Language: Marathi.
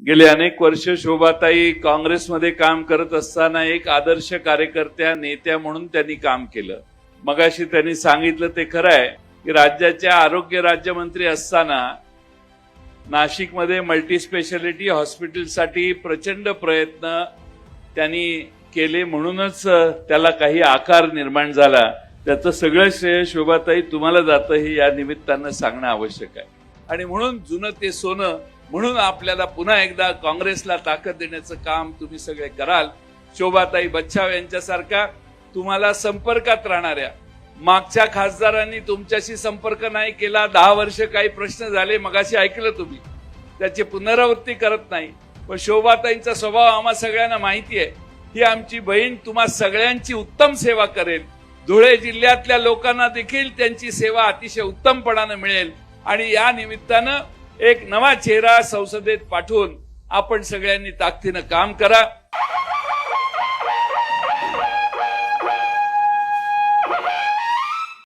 गेले अनेक वर्ष शोभाताई काँग्रेसमध्ये काम करत असताना एक आदर्श कार्यकर्त्या नेत्या म्हणून त्यांनी काम केलं. मगाशी त्यांनी सांगितलं ते खरं आहे की राज्याच्या आरोग्य राज्यमंत्री असताना नाशिकमध्ये मल्टी स्पेशालिटी हॉस्पिटलसाठी प्रचंड प्रयत्न त्यांनी केले म्हणूनच त्याला काही आकार निर्माण झाला. त्याचं सगळं श्रेय शोभाताई तुम्हाला जातं हे या निमित्तानं सांगणं आवश्यक आहे. आणि म्हणून जुनं ते सोनं म्हणून आपल्याला पुन्हा एकदा काँग्रेसला ताकद देण्याचं काम तुम्ही सगळे कराल. शोभाताई बच्छाव यांच्यासारख्या तुम्हाला संपर्कात राहणाऱ्या मागच्या खासदारांनी तुमच्याशी संपर्क नाही केला दहा वर्ष काही प्रश्न झाले मगाशी ऐकलं तुम्ही. त्याची पुनरावृत्ती करत नाही. पण शोभाताईंचा स्वभाव आम्हा सगळ्यांना माहिती आहे. ही आमची बहीण तुम्हा सगळ्यांची उत्तम सेवा करेल. धुळे जिल्ह्यातल्या लोकांना देखील त्यांची सेवा अतिशय उत्तमपणानं मिळेल. आणि या निमित्तानं एक नवा चेहरा संसदेत पाठवून आपण सगळ्यांनी ताकदीनं काम करा.